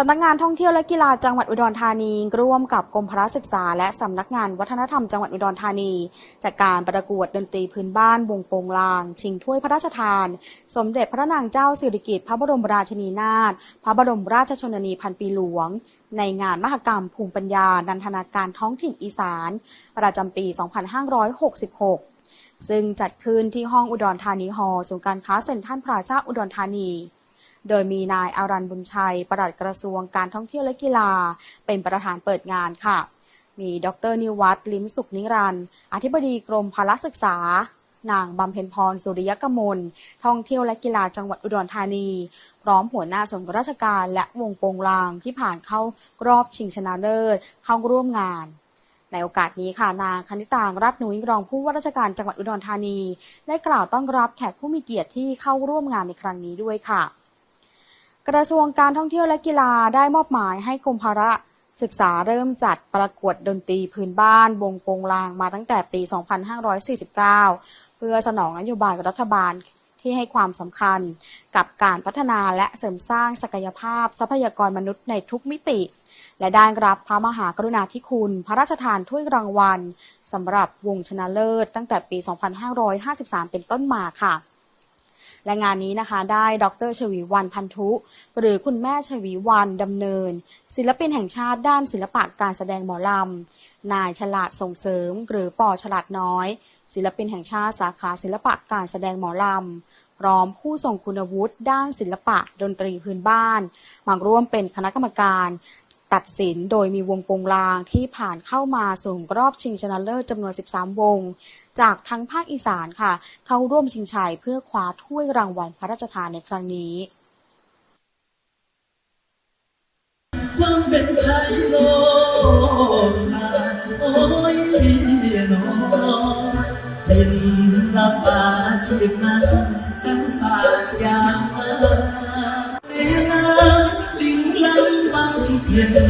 สำนักงานท่องเที่ยวและกีฬาจังหวัดอุดรธานี ร่วมกับกรมพละศึกษา และสำนักงานวัฒนธรรมจังหวัดอุดรธานีจัดการประกวดดนตรีพื้นบ้านวงโปงลาง ชิงถ้วยพระราชทาน สมเด็จพระนางเจ้าสิริกิติ์พระบรมราชินีนาถพระบรมราชชนนีพันปีหลวง ในงานมหกรรมภูมิปัญญา นันทนาการท้องถิ่นอีสาน ประจำปี 2566 ซึ่งจัดขึ้นที่ห้องอุดรธานีฮอลล์ศูนย์การค้าเซ็นทรัลพลาซ่าอุดรธานี โดยมีนายอารันบุญชัยปลัดกระทรวงการท่องเที่ยวและกีฬา เป็นประธานเปิดงานค่ะ มีดรนิวัฒน์ลิ้มสุขนิรันดร์อธิบดีกรมพละศึกษา นางบำเพ็ญพรสุริยกมล ท่องเที่ยวและกีฬาจังหวัดอุดรธานี พร้อมหัวหน้าส่วนราชการและวงโปงลางที่ผ่านเข้ารอบชิงชนะเลิศเข้าร่วมงานในโอกาสนี้ค่ะนางคณิตางรัตนุ้ยรองผู้ว่าราชการจังหวัดอุดรธานี ได้กล่าวต้อนรับแขกผู้มีเกียรติที่เข้าร่วมงานในครั้งนี้ด้วยค่ะ กระทรวงการท่องเที่ยวและกีฬาได้มอบหมายให้กรมพระศึกษาเริ่มจัดประกวดดนตรีพื้นบ้านวงโปงลางมาตั้งแต่ปี 2549 เพื่อสนองนโยบายรัฐบาลที่ให้ความสำคัญกับการพัฒนาและเสริมสร้างศักยภาพทรัพยากรมนุษย์ในทุกมิติ และได้รับพระมหากรุณาธิคุณ พระราชทานถ้วยรางวัลสำหรับวงชนะเลิศตั้งแต่ปี 2553 เป็นต้นมาค่ะ และงานนี้นะคะได้ดรชวีวันพันธุ หรือคุณแม่ชวีวันดำเนิน ศิลปินแห่งชาติด้านศิลปะการแสดงหมอลำนายฉลาดส่งเสริม หรือปอฉลาดน้อย ศิลปินแห่งชาติสาขาศิลปะการแสดงหมอลำพร้อมผู้ทรงคุณวุฒิด้านศิลปะดนตรีพื้นบ้านมาร่วมเป็นคณะกรรมการ ตัดสินโดยมีวงโปงลางที่ผ่านเข้ามาสู่รอบชิงชนะเลิศจำนวน 13 วง จากทั้งภาคอีสานค่ะ เข้าร่วมชิงชัยเพื่อคว้าถ้วยรางวัลพระราชทานในครั้งนี้ความเป็นไทยโลกสาโอ้ยนอศิลปาชีพนั้นสันสานอย่างมา Thank you.